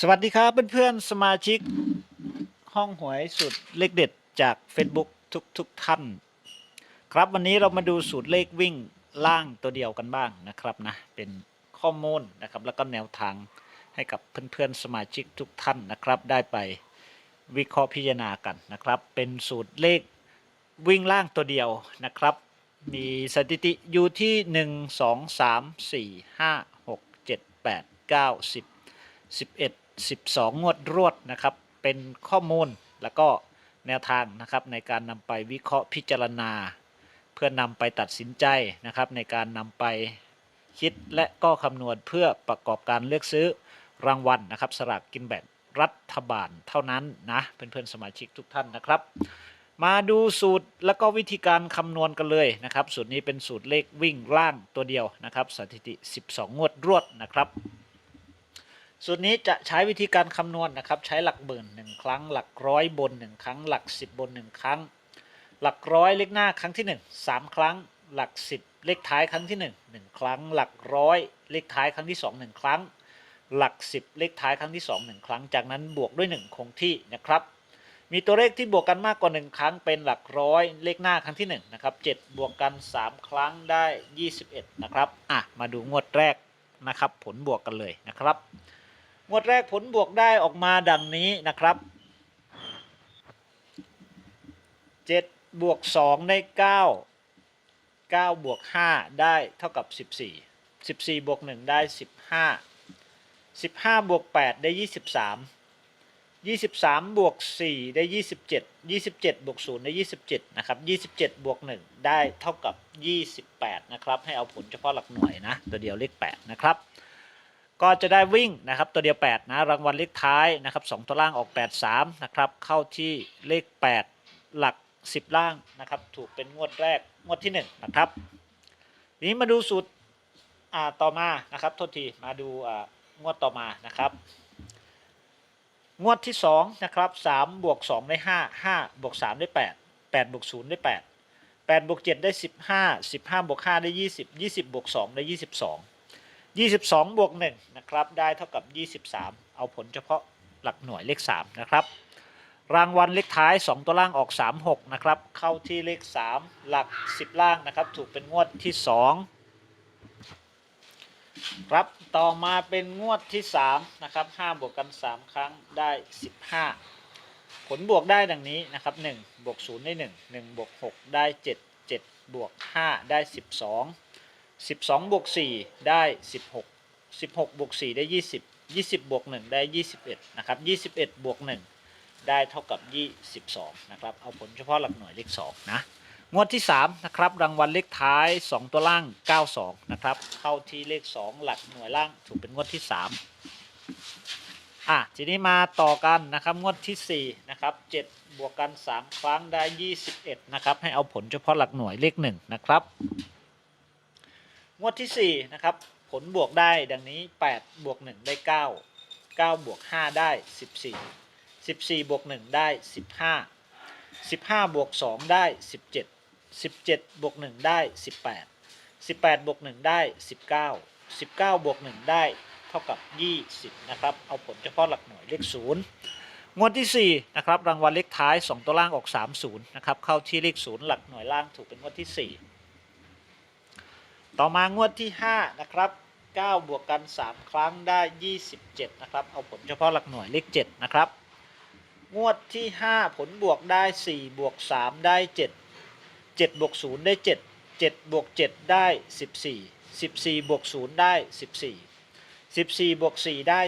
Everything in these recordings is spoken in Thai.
สวัสดีครับเพื่อนๆสมาชิกห้องหวยสุดเลขเด็ดจาก Facebook ทุกทุกท่าน ครับวันนี้เรามาดูสูตรเลขวิ่งล่างตัวเดียวกันบ้างนะครับนะเป็นข้อมูลนะครับแล้วก็แนวทางให้กับเพื่อนๆสมาชิกทุกท่านนะครับ ได้ไปวิเคราะห์พิจารณากันนะครับ เป็นสูตรเลขวิ่งล่างตัวเดียวนะครับ มีสถิติอยู่ที่ 1 2 3 4 5 6 7 8 9 10 11 12 งวดรวดนะครับ เป็นข้อมูลแล้วก็แนวทางนะครับในการนำไปวิเคราะห์พิจารณา เพื่อนำไปตัดสินใจนะครับ ในการนำไปคิดและก็คำนวณเพื่อประกอบการเลือกซื้อรางวัลนะครับสลากกินแบ่งรัฐบาลเท่านั้นนะเพื่อนๆสมาชิกทุกท่านนะครับ มาดูสูตรแล้วก็วิธีการคำนวณกันเลยนะครับ สูตรนี้เป็นสูตรเลขวิ่งล่างตัวเดียวนะครับ สถิติ 12 งวดรวดนะครับ สูตรนี้จะใช้วิธีการคำนวณนะครับ ใช้หลักหมื่นหนึ่งครั้ง หลักร้อยบนหนึ่งครั้ง หลักสิบบนหนึ่งครั้ง หลักร้อยเลขหน้าครั้งที่หนึ่งสามครั้ง หลักสิบเลขท้ายครั้งที่หนึ่งหนึ่งครั้ง หลักร้อยเลขท้ายครั้งที่สองหนึ่งครั้ง หลักสิบเลขท้ายครั้งที่สองหนึ่งครั้ง จากนั้นบวกด้วยหนึ่งคงที่นะครับ มีตัวเลขที่บวกกันมากกว่าหนึ่งครั้ง เป็นหลักร้อยเลขหน้าครั้งที่หนึ่งนะครับเจ็ดบวกกันสามครั้งได้ยี่สิบเอ็ดนะครับ อะ มาดูงวดแรกนะครับ ผลบวกกันเลยนะครับ งวดแรกผลบวกได้ออกมาดังนี้นะครับ7บวก2ได้9 9บวก5ได้เท่ากับ 14 14บวก1ได้ 15 15บวก8ได้ 23 23บวก4ได้ 27 27บวก0ได้ 27 นะครับ 27บวก1ได้เท่ากับ 28 นะครับ ให้เอาผลเฉพาะหลักหน่วยนะ ตัวเดียวเลข8นะครับ ก็จะได้วิ่งนะครับตัวเดียว 8 นะรางวัลเลขท้ายนะครับ2ตัวล่างออก 8 3นะครับเข้าที่เลข 8 หลัก 10 ล่างนะครับถูกเป็นงวดแรกงวดที่ 1 นะครับทีนี้มาดูสูตรอ่าต่อมานะครับโทษทีมาดูอ่างวดต่อมานะครับ งวดที่2นะครับ3บวก2ได้5 5บวก3ได้ 8 8บวก0ได้ 8 8บวก7ได้ 15 15บวก5ได้ 20 20บวก2ได้ 22 22 บวก1นะครับ ได้เท่ากับ 23 เอาผลเฉพาะหลักหน่วยเลข 3 นะครับ รางวัลเลขท้าย 2 ตัวล่างออก 36 นะครับ เข้าที่เลข 3 หลัก 10 ล่างนะครับ ถูกเป็นงวดที่ 2 ครับ ต่อมาเป็นงวดที่ 3 นะครับ5บวกกัน 3 ครั้งได้ 15 ผลบวกได้ดังนี้นะครับ1บวก0ได้ 1 1บวก6ได้ 7 7บวก5ได้ 12 12บวก4ได้16 16บวก4ได้20 20บวก1ได้21นะครับ21บวก1ได้เท่ากับ22นะครับเอาผลเฉพาะหลักหน่วยเลข2นะงวดที่3นะครับรางวัลเลขท้าย 2 ตัวล่าง 92 นะครับเข้าที่เลข 2 หลักหน่วยล่างถูกเป็นงวดที่3อะทีนี้มาต่อกันนะครับงวดที่4นะครับ7บวกกัน 3 ครั้งได้ 21 นะครับให้เอาผลเฉพาะหลักหน่วยเลข1นะครับ วดที่ 4 นะครับ ผลบวกได้ดังนี้ 8 บวก 1 ได้ 9 9 บวก 5 ได้ 14 14 บวก 1 ได้ 15 15 บวก 2 ได้ 17 17 บวก 1 ได้ 18 18 บวก 1 ได้ 19 19 บวก 1 ได้เท่ากับ 20 นะครับ เอาผลเฉพาะหลักหน่วยเลข 0 งวดที่ 4 นะครับ รางวัลเลขท้าย 2 ตัวล่างออก 30 นะครับ เข้าที่เลข 0 หลักหน่วยล่างถูกเป็นงวดที่ 4 ต่อมางวดที่ 5 นะครับ 9 บวกกัน 3 ครั้งได้ 27 นะครับ เอาผลเฉพาะหลักหน่วยเลข 7 นะครับ งวดที่ 5 ผลบวกได้ 4 บวก 3 ได้ 7 7 บวก 0 ได้ 7 7 บวก 7 ได้ 14 14 บวก 0 ได้ 14 14 บวก 4 ได้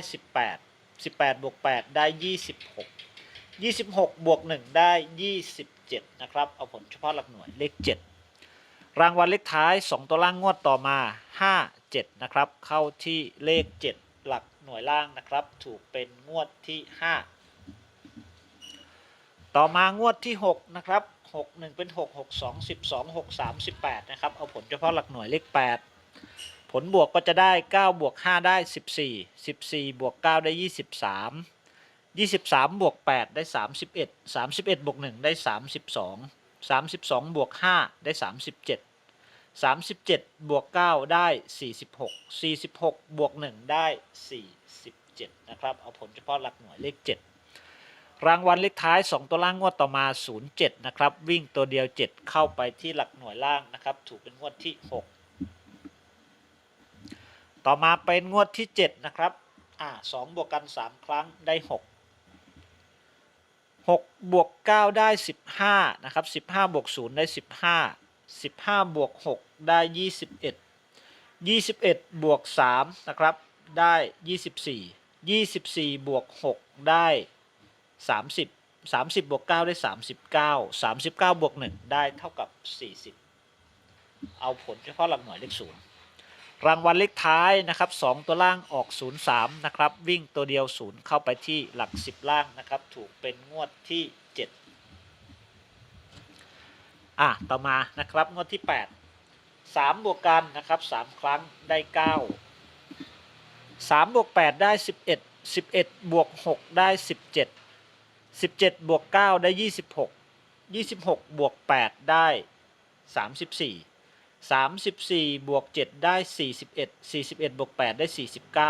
18 18 บวก 8 ได้ 26 26 บวก 1 ได้ 27 นะครับ เอาผลเฉพาะหลักหน่วยเลข 7 รางวัลเลขท้าย 2 ตัวล่างงวดต่อมา 5 7 นะครับ เข้าที่เลข 7 หลักหน่วยล่างนะครับ ถูกเป็นงวดที่ 5 ต่อมางวดที่ 6 นะครับ 6 1 เป็น 6 6 2 12 6 3 18 นะครับ เอาผลเฉพาะหลักหน่วยเลข 8 ผลบวกก็จะได้ 9 บวก 5 ได้ 14 14 บวก 9 ได้ 23 23 บวก 8 ได้ 31 31 บวก 1 ได้ 32 32บวก5ได้ 37 37บวก9ได้ 46 46บวก1ได้ 47 นะครับ เอาผลเฉพาะหลักหน่วยเลข 7 รางวัลเลขท้าย 2 ตัวล่างงวดต่อมา 07 นะครับ วิ่งตัวเดียว 7 เข้าไปที่หลักหน่วยล่างนะครับ ถูกเป็นงวดที่ 6 ต่อมาเป็นงวดที่ 7 นะครับ อ่าสองบวกกัน 3 ครั้งได้ 6 6บวก9ได้ 15 นะครับ 15 บวก 0 ได้ 15 15 บวก 6 ได้ 21 21 บวก 3 นะครับ ได้ 24 24 บวก 6 ได้ 30 30 บวก 9 ได้ 39 39 บวก 1 ได้เท่ากับ 40 เอาผลเฉพาะหลักหน่วยเลขศูนย์ รางวัลเลขท้ายนะครับ2ตัวล่างออก 03นะครับวิ่งตัวเดียว 0 เข้าไปที่หลัก 10 ล่างนะครับถูกเป็นงวดที่ 7 อะต่อมานะครับงวดที่ 8 3 บวกกันนะครับ 3 ครั้งได้ 9 3 บวก 8 ได้ 11 11 บวก 6 ได้ 17 17 บวก 9 ได้ 26 26 บวก 8 ได้ 34 34บวก7ได้ 41 41บวก8ได้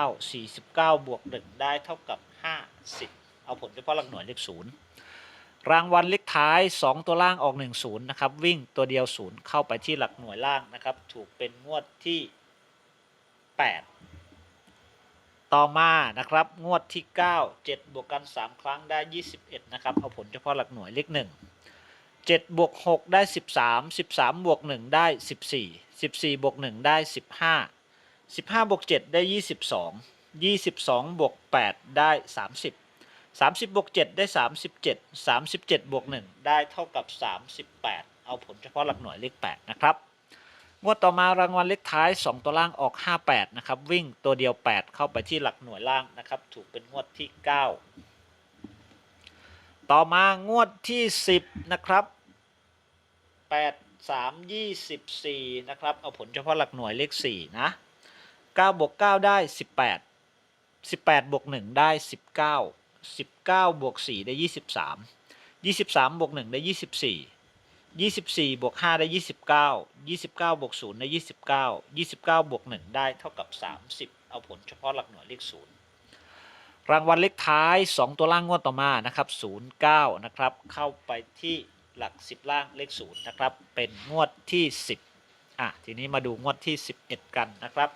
49 49บวก1ได้เท่ากับ 50 เอาผลเฉพาะหลักหน่วยเลข0รางวัลเลขท้าย 2 ตัวล่างออก 1 0นะครับ วิ่งตัวเดียว 0 เข้าไปที่หลักหน่วยล่างนะครับ ถูกเป็นงวดที่ 8 ต่อมานะครับ งวดที่ 9 7 บวกกัน 3 ครั้งได้ 21 นะครับ เอาผลเฉพาะหลักหน่วยเลข1 7บวก6ได้13 13บวก1ได้14 14บวก1ได้15 15บวก7ได้22 22บวก8ได้30 30บวก7ได้37 37บวก1ได้เท่ากับ38เอาผลเฉพาะหลักหน่วยเลข8นะครับงวดต่อมารางวัลเลขท้าย 2 ตัวล่างออก 58 นะครับ วิ่งตัวเดียว 8 เข้าไปที่หลักหน่วยล่างนะครับ ถูกเป็นงวดที่ 9 ต่อมางวดที่ 10 นะครับ 8 3 24นะครับ เอาผลเฉพาะหลักหน่วยเลข4นะ9บวก9ได้18 18บวก1ได้19 19บวก4ได้23 23บวก1ได้24 24บวก5ได้29 29บวก0ได้29 29บวก1ได้เท่ากับ30เอาผลเฉพาะหลักหน่วยเลข0รางวัลเลขท้าย 2 ตัวล่างงวดต่อมานะครับ09 นะครับ เข้าไปที่ หลัก 10 ล่างเลข0นะครับ เป็นงวดที่ 10อะทีนี้มาดูงวดที่ 11 กันนะครับ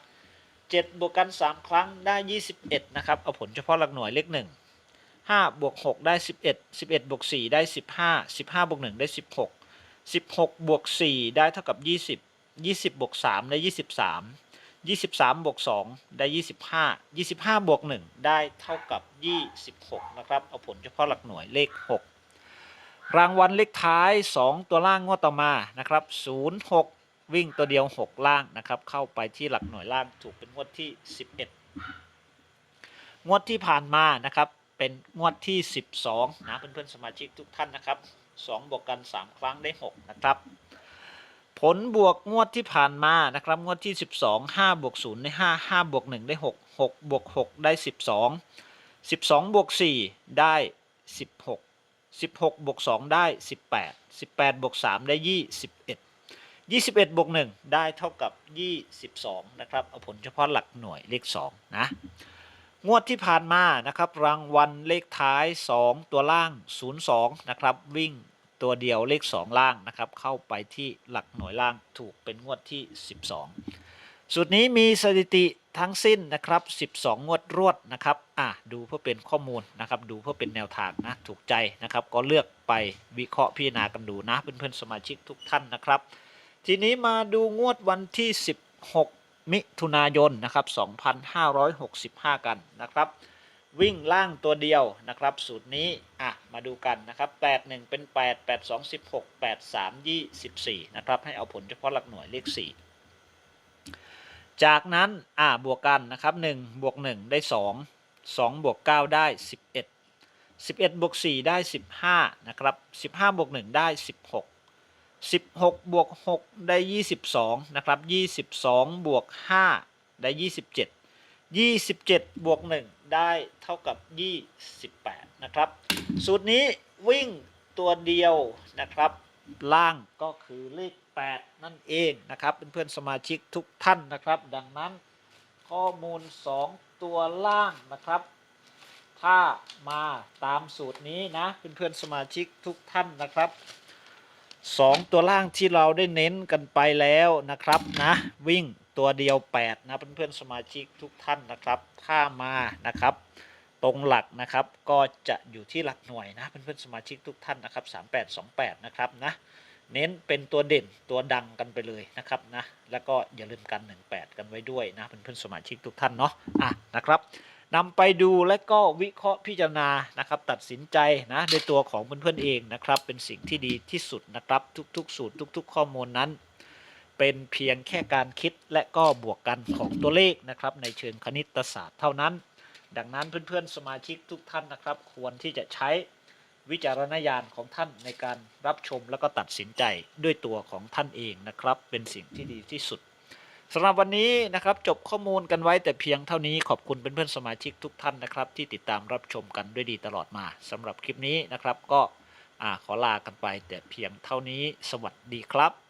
7 บวกกัน 3 ครั้งได้ 21 นะครับ เอาผลเฉพาะหลักหน่วยเลข 1 5บวก6ได้ 11 11บวก4ได้ 15 15บวก1ได้ 16 16บวก4ได้เท่ากับ 20 20บวก3ได้ 23 23บวก2ได้ 25 25บวก1ได้เท่ากับ 26 นะครับ เอาผลเฉพาะหลักหน่วยเลข 6 รางวัลเลขท้าย 2 ตัวล่างงวดต่อมานะครับ06 วิ่งตัวเดียว 6 ล่างนะครับ เข้าไปที่หลักหน่วยล่างถูกเป็นงวดที่ 11 งวดที่ผ่านมานะครับ เป็นงวดที่ 12 นะเพื่อนๆสมาชิกทุกท่านนะครับ 2 บวกกัน 3 ครั้งได้ 6 นะครับ ผลบวกงวดที่ผ่านมานะครับ งวดที่ 12 5บวก0ได้5 5บวก1ได้ 6 6บวก6ได้ 12 12บวก4ได้ 16 16บวก2ได้ 18 18บวก3ได้ 21 21บวก1ได้เท่ากับ 22 นะครับ เอาผลเฉพาะหลักหน่วยเลข 2 นะ งวดที่ผ่านมา นะครับ รางวัลเลขท้าย 2 ตัวล่าง 02 นะครับ วิ่งตัวเดียวเลข 2 ล่าง นะครับ เข้าไปที่หลักหน่วยล่างถูกเป็นงวดที่ 12 สูตรนี้มีสถิติทั้งสิ้นนะครับ 12 งวดรวดนะครับ อะดูเพื่อเป็นข้อมูลนะครับดูเพื่อเป็นแนวทางนะถูกใจนะครับ ก็เลือกไปวิเคราะห์พิจารณากันดูนะเพื่อนๆสมาชิกทุกท่านนะครับ ทีนี้มาดูงวดวันที่ 16 มิถุนายนนะครับ2565 กันนะครับ วิ่งล่างตัวเดียวนะครับ สูตรนี้อะมาดูกันนะครับ 8 1 เป็น 8 8 2 16 8 3 24 นะครับ ให้เอาผลเฉพาะหลักหน่วยเลข 4จากนั้น อะบวกกัน นะครับ1บวก 1 ได้ 2 2บวก9ได้ 11 11บวก4ได้ 15 นะครับ 15บวก1ได้ 16 16บวก6ได้ 22 นะครับ 22 บวก 5 ได้ 27 27 บวก 1 ได้เท่ากับ 28 นะครับ สูตรนี้วิ่งตัวเดียวนะครับ ล่างก็คือเลข 8 นั่นเองนะครับ เพื่อนๆสมาชิกทุกท่านนะครับ ดังนั้นข้อมูล 2 ตัวล่างนะครับ ถ้ามาตามสูตรนี้นะเพื่อนๆสมาชิกทุกท่านนะครับสองตัวล่างที่เราได้เน้นกันไปแล้วนะครับนะวิ่งตัวเดียว 8 นะเพื่อนๆสมาชิกทุกท่านนะครับ ถ้ามานะครับ ตรงหลักนะครับก็จะอยู่ที่หลักหน่วยนะเพื่อนๆสมาชิกทุกท่านนะครับ 3828 นะครับนะ เน้นเป็นตัวเด่นตัวดังกันไปเลยนะครับนะแล้วก็อย่าลืมกัน 18 กันไว้ด้วยนะเพื่อนๆสมาชิกทุกท่านเนาะอะนะครับนำไปดูและก็วิเคราะห์พิจารณานะครับตัดสินใจนะในตัวของเพื่อนๆเองนะครับเป็นสิ่งที่ดีที่สุดนะครับทุกๆ สูตรทุก ๆ ข้อมูลนั้น เป็นเพียงแค่การคิดและก็บวกกันของตัวเลขนะครับในเชิงคณิตศาสตร์เท่านั้น ดังนั้นเพื่อนๆสมาชิกทุกท่านนะครับ ควรที่จะใช้ วิจารณญาณของท่านในการรับชมแล้วก็ตัดสินใจด้วยตัวของท่านเองนะครับ เป็นสิ่งที่ดีที่สุดสำหรับวันนี้นะครับจบข้อมูลกันไว้แต่เพียงเท่านี้ขอบคุณเพื่อนๆสมาชิกทุกท่านนะครับ ที่ติดตามรับชมกันด้วยดีตลอดมาสำหรับคลิปนี้นะครับก็อขอลากันไปแต่เพียงเท่านี้ สวัสดีครับ